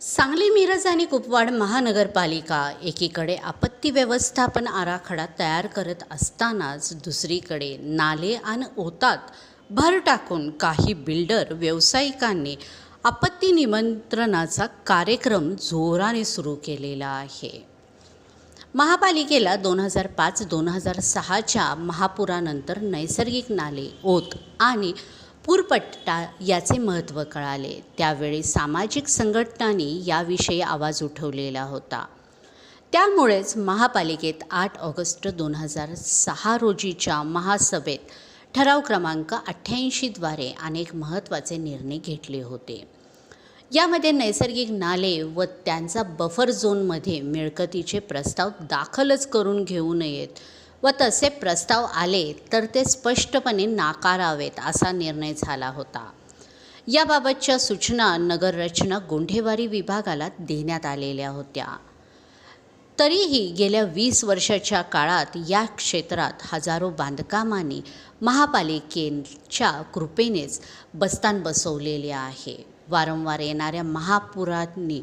सांगली मिरज आणि कुपवाड महानगरपालिका एकीकडे आपत्ती व्यवस्थापन आराखडा तयार करत असतानाच दुसरीकडे नाले आणि ओतात भर टाकून काही बिल्डर व्यावसायिकांनी आपत्ती निमंत्रणाचा कार्यक्रम जोराने सुरू केलेला आहे. महापालिकेला दोन हजार पाच दोन हजार सहाच्या महापुरानंतर नैसर्गिक नाले ओत आणि पूरपट्टा याचे महत्त्व कळाले. त्यावेळी सामाजिक संघटनांनी याविषयी आवाज उठवलेला होता. त्यामुळेच महापालिकेत आठ ऑगस्ट दोन हजार सहा रोजीच्या महासभेत ठराव क्रमांक अठ्ठ्याऐंशीद्वारे अनेक महत्त्वाचे निर्णय घेतले होते. यामध्ये नैसर्गिक नाले व त्यांचा बफर झोनमध्ये मिळकतीचे प्रस्ताव दाखलच करून घेऊ नयेत व तसे प्रस्ताव आले तर ते स्पष्टपणे नाकारावेत असा निर्णय झाला होता. याबाबतच्या सूचना नगररचना गुंठेवारी विभागाला देण्यात आलेल्या होत्या. तरीही गेल्या वीस वर्षाच्या काळात या क्षेत्रात हजारो बांधकामांनी महापालिकेच्या कृपेनेच बस्तान बसवलेले आहे. वारंवार येणाऱ्या महापुरांनी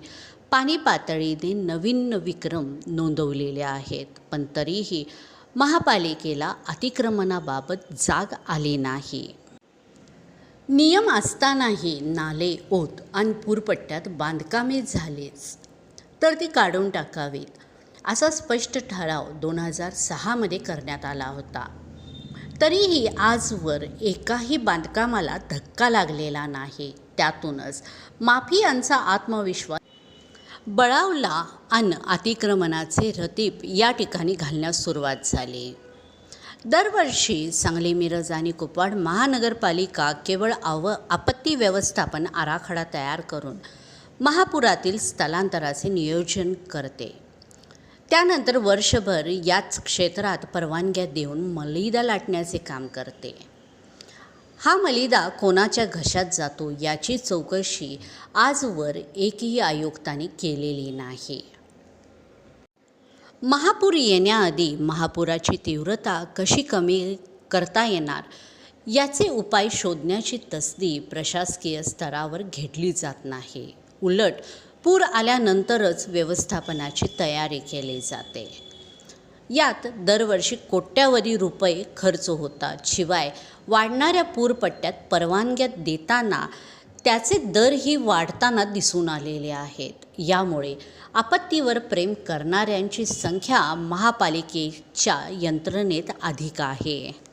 पाणी पातळीने नवीन विक्रम नोंदवलेले आहेत. पण तरीही महापालिकेला अतिक्रमणाबाबत जाग आली नाही. नियम असतानाही नाले ओत आणि पूरपट्ट्यात बांधकामे झालीच. तर ती काढून टाकावीत असा स्पष्ट ठराव दोन हजार सहामध्ये करण्यात आला होता. तरीही आजवर एकाही बांधकामाला धक्का लागलेला नाही. त्यातूनच माफियांचा आत्मविश्वास बळावला अन अतिक्रमणाचे रतीप या ठिकाणी घालण्यास सुरुवात झाली. दरवर्षी सांगली मिरज आणि कुपवाड महानगरपालिका केवळ आव आपत्ती व्यवस्थापन आराखडा तयार करून महापुरातील स्थलांतराचे नियोजन करते. त्यानंतर वर्षभर याच क्षेत्रात परवानग्या देऊन मलिदा लाटण्याचे काम करते. हा मलिदा कोणाच्या घशात जातो याची चौकशी आजवर एकही आयुक्ताने केलेली नाही. महापूर येण्याआधी महापुराची तीव्रता कशी कमी करता येणार याचे उपाय शोधण्याची तसदी प्रशासकीय स्तरावर घेतली जात नाही. उलट पूर आल्यानंतरच व्यवस्थापनाची तयारी केली जाते. यात दरवर्षी कोट्यावधी रुपये खर्च होतात. शिवाय वाढणाऱ्या पूरपट्ट्यात परवानग्या देताना त्याचे दरही वाढताना दिसून आलेले आहेत. यामुळे आपत्तीवर प्रेम करणाऱ्यांची संख्या महापालिकेच्या यंत्रणेत अधिक आहे.